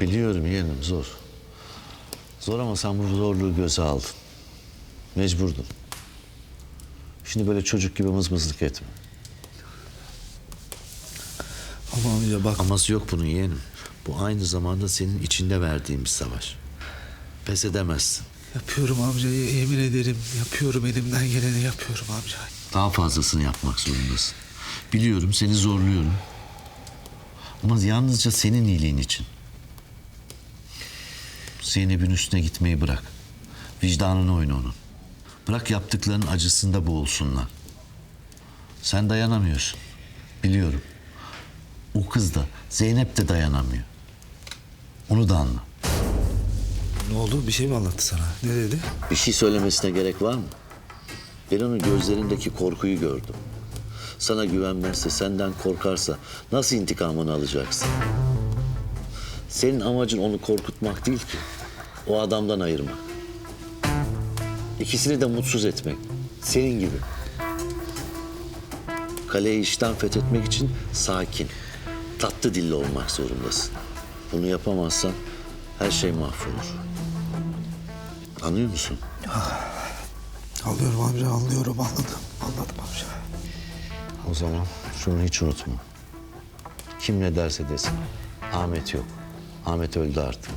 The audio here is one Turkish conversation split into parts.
Biliyorum yeğenim zor. Zor ama sen bu zorluğu göze aldın. Mecburdun. Şimdi böyle çocuk gibi mızmızlık etme. Ama amca bak Aması yok bunun yeğenim. Bu aynı zamanda senin içinde verdiğin bir savaş. Pes edemezsin. yapıyorum amca ye- yemin ederim yapıyorum elimden geleni yapıyorum amca. Daha fazlasını yapmak zorundasın. Biliyorum seni zorluyorum. Ama yalnızca senin iyiliğin için. Zeynep'in üstüne gitmeyi bırak. Vicdanını oyna onun. Bırak yaptıklarının acısında boğulsunlar. Sen dayanamıyorsun. Biliyorum. O kız da Zeynep de dayanamıyor. Onu da anla. Ne oldu bir şey mi anlattı sana? Ne dedi? Bir şey söylemesine gerek var mı? Ben onun gözlerindeki korkuyu gördüm. Sana güvenmezse, senden korkarsa nasıl intikamını alacaksın? Senin amacın onu korkutmak değil ki. O adamdan ayırmak. İkisini de mutsuz etmek. Senin gibi. Kaleyi işten fethetmek için sakin, tatlı dilli olmak zorundasın. Bunu yapamazsan her şey mahvolur. Anlıyor musun? Anlıyorum amca anlıyorum anladım. Anladım amca. O zaman şunu hiç unutma. Kim ne derse desin. Ahmet yok. Ahmet öldü artık.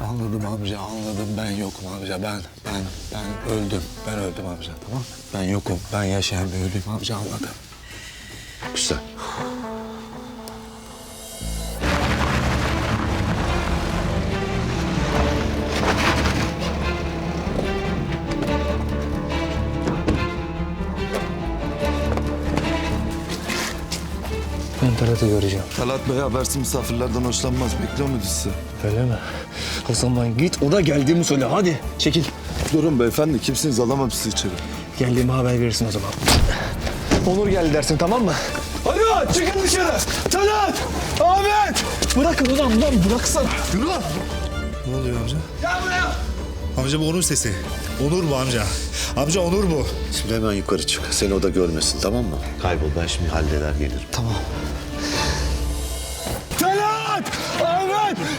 Anladım amca anladım ben yokum amca ben ben ben öldüm ben öldüm amca tamam Ben yokum ben yaşayan bir ölüyüm amca anladım. Güzel. Talat'ı göreceğim. Talat Bey habersiz misafirlerden hoşlanmaz. Bekliyor muydu sizi? Öyle mi? O zaman git ona geldiğimi söyle hadi. Çekil. Durun beyefendi. Kimsiniz? Alamam sizi içeri. Geldiğimi haber verirsin o zaman. Onur geldi dersin tamam mı? Hadi çıkın dışarı. Talat! Ahmet! Bırakın ulan ulan bıraksana. Yürü lan. Ne oluyor amca? Gel buraya. Amca bu Onur sesi. Onur bu amca. Amca Onur bu. Şimdi hemen yukarı çık. Seni o da görmesin tamam mı? Kaybol ben şimdi halleder gelirim. Tamam.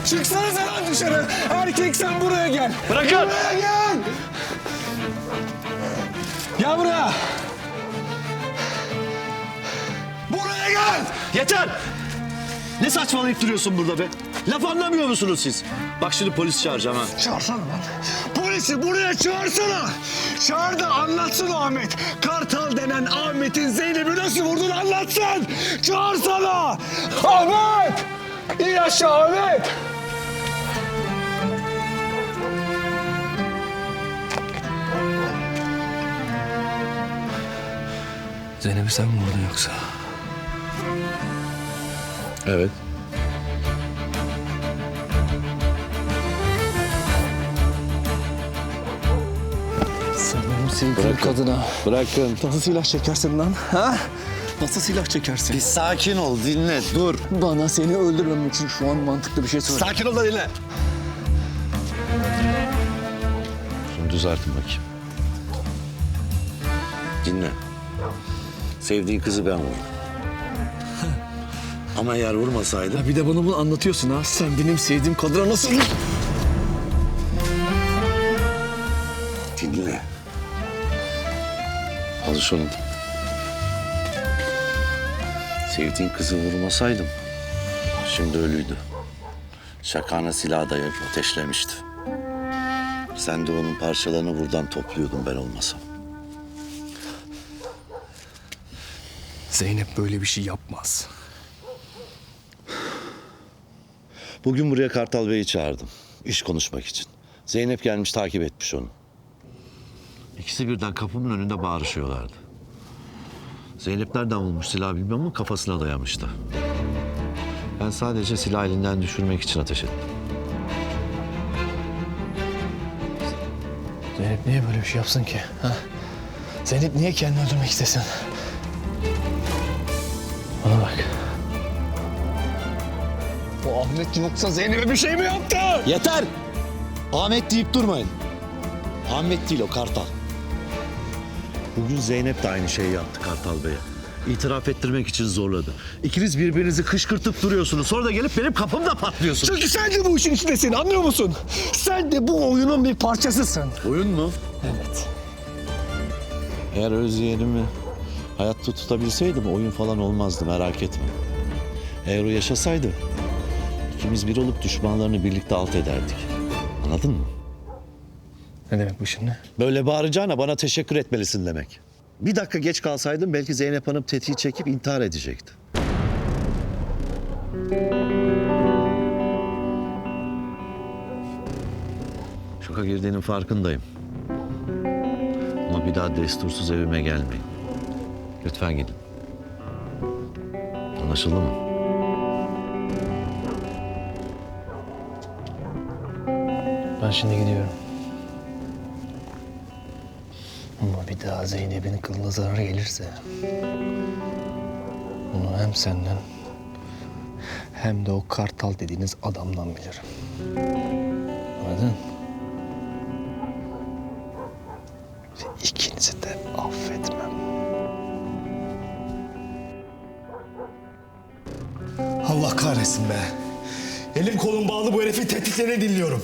Sen lan dışarı. Erkek sen buraya gel. Bırakın. Buraya gel. Gel buraya. Buraya gel. Yeter! Ne saçmalayıp duruyorsun burada be? Laf anlamıyor musunuz siz? Bak şimdi polis çağıracağım ha. Çağırsana lan. Polisi buraya çağırsana. Çağır da anlatsın Ahmet. Kartal denen Ahmet'in Zeynep'i nasıl vurduğunu anlatsın. Çağırsana. Ahmet! İyi yaşa Ahmet. Zeynep'i sen mi vurdun yoksa? Evet. Sen benim sevdiğim kadına Bırakın. nasıl silah çekersin lan? Ha? Nasıl silah çekersin? Bir sakin ol dinle dur. Bana seni öldürmem için şu an mantıklı bir şey söyle. Sakin ol da dinle. Şunu düzeltin bakayım. Dinle. Sevdiğin kızı ben vurdum. Ama eğer vurmasaydım... Ya bir de bana bunu anlatıyorsun ha. Sen benim sevdiğim kadına nasıl... Dinle. Al şunu. Sevdiğin kızı vurmasaydım şimdi ölüydü. Şakana silah dayayıp ateşlemişti. Sen de onun parçalarını buradan topluyordun ben olmasam. Zeynep böyle bir şey yapmaz. Bugün buraya Kartal Bey'i çağırdım. İş konuşmak için. Zeynep gelmiş takip etmiş onu. İkisi birden kapımın önünde bağırışıyorlardı. Zeynep nereden bulmuş silahı bilmem ama kafasına dayamıştı. Ben sadece silah elinden düşürmek için ateş ettim. Zeynep niye böyle bir şey yapsın ki? Ha? Zeynep niye kendini öldürmek istesin? Bana bak. O Ahmet yoksa Zeynep'e bir şey mi yaptı? Yeter! Ahmet deyip durmayın. Ahmet değil o Kartal. Bugün Zeynep de aynı şeyi yaptı Kartal Bey'e. İtiraf ettirmek için zorladı. İkiniz birbirinizi kışkırtıp duruyorsunuz. Sonra da gelip benim kapımda patlıyorsunuz. Çünkü sen de bu işin içindesin anlıyor musun? Sen de bu oyunun bir parçasısın. Oyun mu? Evet. Eğer Özyeğen'imi hayatta tutabilseydim oyun falan olmazdı merak etme. Eğer o yaşasaydı ikimiz bir olup düşmanlarını birlikte alt ederdik. Anladın mı? Ne demek bu şimdi? Böyle bağıracağına bana teşekkür etmelisin demek. Bir dakika geç kalsaydım belki Zeynep Hanım tetiği çekip intihar edecekti. Şoka girdiğinin farkındayım. Ama bir daha destursuz evime gelmeyin. Lütfen gidin. Anlaşıldı mı? Ben şimdi gidiyorum. Ama bir daha Zeynep'in kılına zarar gelirse... ...bunu hem senden... ...hem de o kartal dediğiniz adamdan bilirim. Anladın? Ve ikinizi de affetmem. Kahretsin be. Elim kolum bağlı bu herifin tehditlerini dinliyorum.